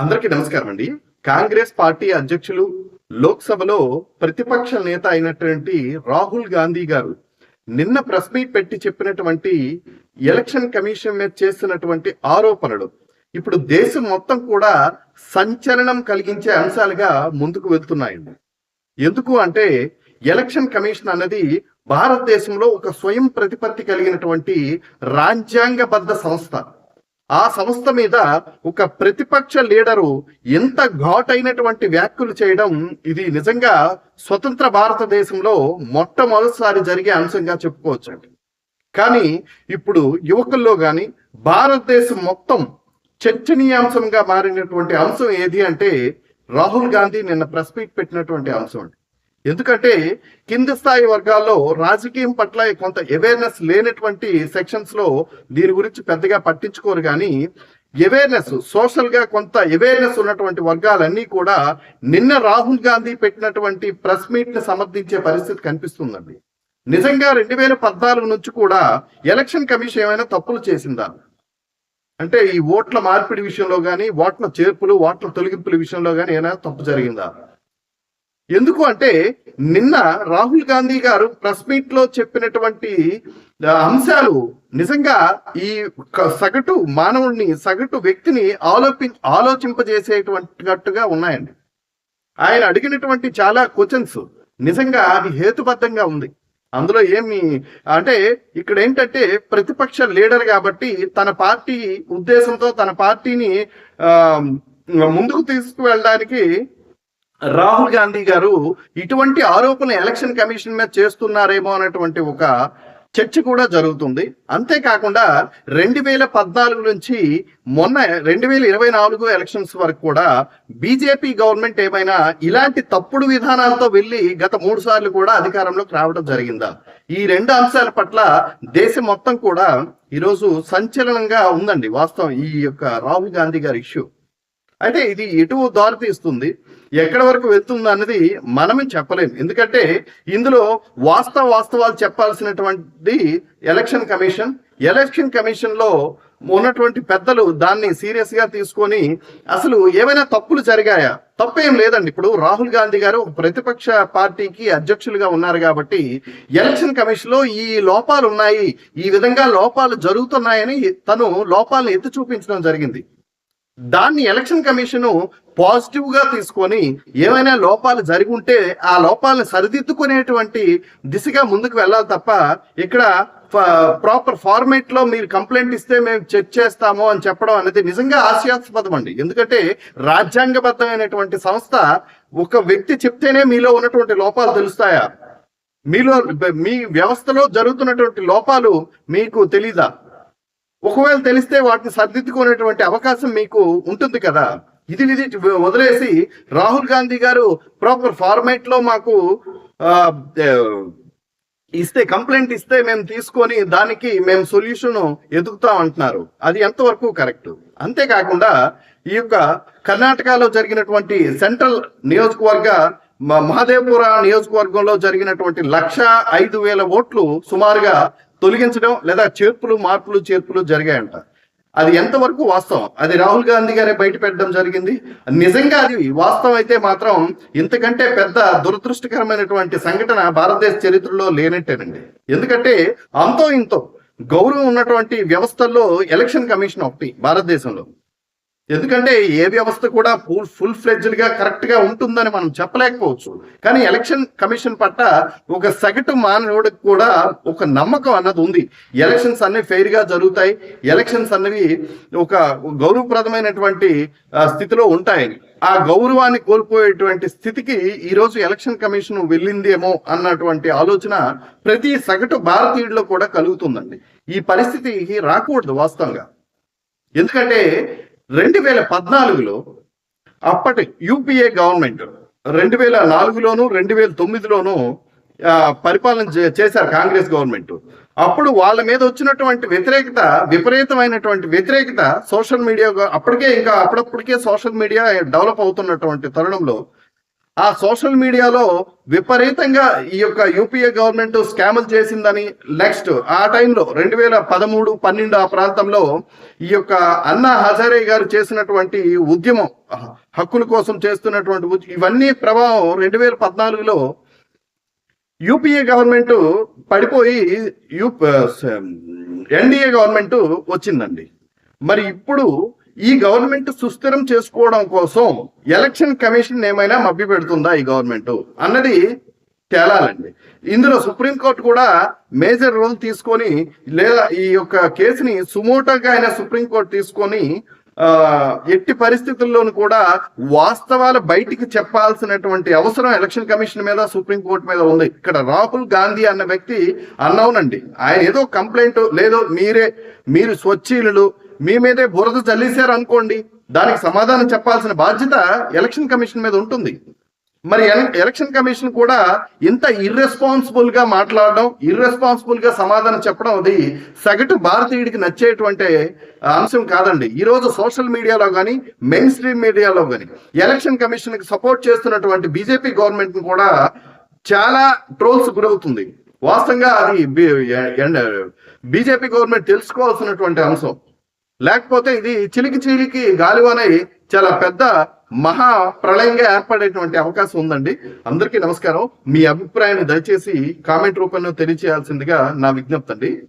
అందరికీ నమస్కారం అండి. కాంగ్రెస్ పార్టీ అధ్యక్షులు లోక్సభలో ప్రతిపక్ష నేత అయినటువంటి రాహుల్ గాంధీ గారు నిన్న ప్రెస్ మీట్ పెట్టి చెప్పినటువంటి ఎలక్షన్ కమిషన్ మీద చేస్తున్నటువంటి ఆరోపణలు. ఇప్పుడు దేశం మొత్తం కూడా సంచలనం కలిగించే అంశాలుగా ముందుకు వెళ్తున్నాయండి. ఎందుకు అంటే ఎలక్షన్ కమిషన్ అన్నది భారతదేశంలో ఒక స్వయం ప్రతిపత్తి కలిగినటువంటి రాజ్యాంగబద్ధ సంస్థ. ఆ సంస్థ మీద ఒక ప్రతిపక్ష లీడరు ఎంత ఘాటైనటువంటి వ్యాఖ్యలు చేయడం ఇది నిజంగా స్వతంత్ర భారతదేశంలో మొట్టమొదటిసారి జరిగే అంశంగా చెప్పుకోవచ్చండి కానీ ఇప్పుడు యువకుల్లో కానీ భారతదేశం మొత్తం చర్చనీయాంశంగా మారినటువంటి అంశం ఏది అంటే రాహుల్ గాంధీ నిన్న ప్రెస్ మీట్ పెట్టినటువంటి అంశం అండి. ఎందుకంటే కింది స్థాయి వర్గాల్లో రాజకీయం పట్ల కొంత అవేర్నెస్ లేనటువంటి సెక్షన్స్లో దీని గురించి పెద్దగా పట్టించుకోరు కానీ అవేర్నెస్ సోషల్గా కొంత అవేర్నెస్ ఉన్నటువంటి వర్గాలన్నీ కూడా నిన్న రాహుల్ గాంధీ పెట్టినటువంటి ప్రెస్ మీట్ని సమర్థించే పరిస్థితి కనిపిస్తుందండి. నిజంగా రెండు వేల పద్నాలుగు నుంచి కూడా ఎలక్షన్ కమిషన్ ఏమైనా తప్పులు చేసిందా? అంటే ఈ ఓట్ల మార్పిడి విషయంలో కానీ ఓట్ల చేర్పులు ఓట్ల తొలగింపుల విషయంలో కానీ ఏమైనా తప్పు జరిగిందా? ఎందుకు అంటే నిన్న రాహుల్ గాంధీ గారు ప్రెస్ మీట్లో చెప్పినటువంటి అంశాలు నిజంగా ఈ సగటు మానవుడిని సగటు వ్యక్తిని ఆలోపి ఆలోచింపజేసేటువంటిగా ఉన్నాయండి. ఆయన అడిగినటువంటి చాలా క్వశ్చన్స్ నిజంగా అది హేతుబద్ధంగా ఉంది. అందులో ఏమి అంటే ఇక్కడ ఏంటంటే ప్రతిపక్ష లీడర్ కాబట్టి తన పార్టీ ఉద్దేశంతో తన పార్టీని ముందుకు తీసుకువెళ్ళడానికి రాహుల్ గాంధీ గారు ఇటువంటి ఆరోపణలు ఎలక్షన్ కమిషన్ మీద చేస్తున్నారేమో అనేటువంటి ఒక చర్చ కూడా జరుగుతుంది. అంతేకాకుండా రెండు వేల పద్నాలుగు నుంచి మొన్న రెండు వేల ఇరవై నాలుగు ఎలక్షన్స్ వరకు కూడా బీజేపీ గవర్నమెంట్ ఏమైనా ఇలాంటి తప్పుడు విధానాలతో వెళ్ళి గత మూడు సార్లు కూడా అధికారంలోకి రావడం జరిగిందా? ఈ రెండు అంశాల పట్ల దేశం మొత్తం కూడా ఈరోజు సంచలనంగా ఉందండి వాస్తవం ఈ యొక్క రాహుల్ గాంధీ గారి ఇష్యూ. అయితే ఇది ఎటు దారితీస్తుంది ఎక్కడ వరకు వెళ్తుంది అన్నది మనమే చెప్పలేము ఎందుకంటే ఇందులో వాస్తవ వాస్తవాలు చెప్పాల్సినటువంటి ఎలక్షన్ కమిషన్ ఎలక్షన్ కమిషన్లో ఉన్నటువంటి పెద్దలు దాన్ని సీరియస్గా తీసుకొని అసలు ఏమైనా తప్పులు జరిగాయా? తప్పేం లేదండి. ఇప్పుడు రాహుల్ గాంధీ గారు ప్రతిపక్ష పార్టీకి అధ్యక్షులుగా ఉన్నారు కాబట్టి ఎలక్షన్ కమిషన్లో ఈ లోపాలు ఉన్నాయి ఈ విధంగా లోపాలు జరుగుతున్నాయని తను లోపాలను ఎత్తి చూపించడం జరిగింది. దాన్ని ఎలక్షన్ కమిషన్ పాజిటివ్గా తీసుకొని ఏమైనా లోపాలు జరిగి ఉంటే ఆ లోపాలను సరిదిద్దుకునేటువంటి దిశగా ముందుకు వెళ్ళాలి తప్ప ఇక్కడ ప్రాపర్ ఫార్మేట్లో మీరు కంప్లైంట్ ఇస్తే మేము చెక్ చేస్తాము అని చెప్పడం అనేది నిజంగా హాస్యాస్పదం అండి ఎందుకంటే రాజ్యాంగబద్ధమైనటువంటి సంస్థ ఒక వ్యక్తి చెప్తేనే మీలో ఉన్నటువంటి లోపాలు తెలుస్తాయా? మీలో మీ వ్యవస్థలో జరుగుతున్నటువంటి లోపాలు మీకు తెలీదా? ఒకవేళ తెలిస్తే వాటిని సరిదిద్దుకునేటువంటి అవకాశం మీకు ఉంటుంది కదా? ఇది ఇది వదిలేసి రాహుల్ గాంధీ గారు ప్రాపర్ ఫార్మేట్లో మాకు ఇస్తే కంప్లైంట్ ఇస్తే మేము తీసుకొని దానికి మేము సొల్యూషన్ ఎదుగుతాం అంటున్నారు. అది ఎంతవరకు కరెక్ట్ అంతేకాకుండా ఈ యొక్క కర్ణాటకలో జరిగినటువంటి సెంట్రల్ నియోజకవర్గ మ- మహదేవపుర నియోజకవర్గంలో జరిగినటువంటి లక్ష ఐదు వేల ఓట్లు సుమారుగా తొలగించడం లేదా చేర్పులు మార్పులు చేర్పులు జరిగాయంట. అది ఎంతవరకు వాస్తవం? అది రాహుల్ గాంధీ గారే బయట పెట్టడం జరిగింది. నిజంగా అది వాస్తవం అయితే మాత్రం ఇంతకంటే పెద్ద దురదృష్టకరమైనటువంటి సంఘటన భారతదేశ చరిత్రలో లేనట్టేనండి. ఎందుకంటే అంతో ఇంతో గౌరవం ఉన్నటువంటి వ్యవస్థల్లో ఎలక్షన్ కమిషన్ ఒకటి భారతదేశంలో. ఎందుకంటే ఏ వ్యవస్థ కూడా ఫుల్ ఫుల్ ఫ్లెడ్జ్డ్గా కరెక్ట్గా ఉంటుందని మనం చెప్పలేకపోవచ్చు. కానీ ఎలక్షన్ కమిషన్ పట్ల ఒక సగటు మానవుడికి కూడా ఒక నమ్మకం అన్నది ఉంది. ఎలక్షన్స్ అన్ని ఫెయిర్గా జరుగుతాయి. ఎలక్షన్స్ అన్నవి ఒక గౌరవప్రదమైనటువంటి స్థితిలో ఉంటాయని ఆ గౌరవాన్ని కోల్పోయేటువంటి స్థితికి ఈరోజు ఎలక్షన్ కమిషన్ వెళ్ళిందేమో అన్నటువంటి ఆలోచన ప్రతి సగటు భారతీయుడిలో కూడా కలుగుతుందండి. ఈ పరిస్థితికి రాకూడదు వాస్తవంగా. ఎందుకంటే రెండు వేల పద్నాలుగులో అప్పటి యూపీఏ గవర్నమెంట్ రెండు వేల నాలుగులోను రెండు వేల తొమ్మిదిలోను పరిపాలన చే- చేశారు కాంగ్రెస్ గవర్నమెంట్. అప్పుడు వాళ్ళ మీద వచ్చినటువంటి వ్యతిరేకత విపరీతమైనటువంటి వ్యతిరేకత సోషల్ మీడియా అప్పటికే ఇంకా అప్పుడప్పటికే సోషల్ మీడియా డెవలప్ అవుతున్నటువంటి తరుణంలో ఆ సోషల్ మీడియాలో విపరీతంగా ఈ యొక్క యూపీఏ గవర్నమెంట్ స్కాములు చేసిందని నెక్స్ట్ ఆ టైంలో రెండు వేల పదమూడు పన్నెండు ఆ ప్రాంతంలో ఈ యొక్క అన్నా హజారే గారు చేసినటువంటి ఉద్యమం హక్కుల కోసం చేస్తున్నటువంటి ఇవన్నీ ప్రభావం రెండు వేల పద్నాలుగులో యూపీఏ గవర్నమెంట్ పడిపోయి యూ ఎన్డీఏ గవర్నమెంట్ వచ్చిందండి. మరి ఇప్పుడు ఈ గవర్నమెంట్ సుస్థిరం చేసుకోవడం కోసం ఎలక్షన్ కమిషన్ ఏమైనా మభ్య పెడుతుందా ఈ గవర్నమెంట్? అన్నది తేలాలండి. ఇందులో సుప్రీంకోర్టు కూడా మేజర్ రోల్ తీసుకొని లేదా ఈ యొక్క కేసుని సుమోటోగా అయినా సుప్రీంకోర్టు తీసుకొని ఎట్టి పరిస్థితుల్లోనూ కూడా వాస్తవాలు బయటికి చెప్పాల్సినటువంటి అవసరం ఎలక్షన్ కమిషన్ మీద సుప్రీంకోర్టు మీద ఉంది. ఇక్కడ రాహుల్ గాంధీ అన్న వ్యక్తి అన్నవునండి ఆయన ఏదో కంప్లైంట్ లేదో మీరే మీరు స్వచ్ఛీలు మీ మీదే బురద చల్లేశారు అనుకోండి దానికి సమాధానం చెప్పాల్సిన బాధ్యత ఎలక్షన్ కమిషన్ మీద ఉంటుంది. మరి ఎలక్షన్ కమిషన్ కూడా ఇంత ఇర్రెస్పాన్సిబుల్గా మాట్లాడడం ఇర్రెస్పాన్సిబుల్గా సమాధానం చెప్పడం అది సగటు భారతీయుడికి నచ్చేటువంటి అంశం కాదండి. ఈ రోజు సోషల్ మీడియాలో కానీ మెయిన్ స్ట్రీమ్ మీడియాలో కానీ ఎలక్షన్ కమిషన్కి సపోర్ట్ చేస్తున్నటువంటి బీజేపీ గవర్నమెంట్ కూడా చాలా ట్రోల్స్ గురవుతుంది. వాస్తవంగా అది బీజేపీ గవర్నమెంట్ తెలుసుకోవాల్సినటువంటి అంశం. లేకపోతే ఇది చిలికి చిలికి గాలివానై చాలా పెద్ద మహా ప్రళయంగా ఏర్పడేటువంటి అవకాశం ఉందండి. అందరికీ నమస్కారం. మీ అభిప్రాయాన్ని దయచేసి కామెంట్ రూపంలో తెలియచేయాల్సిందిగా నా విజ్ఞప్తి అండి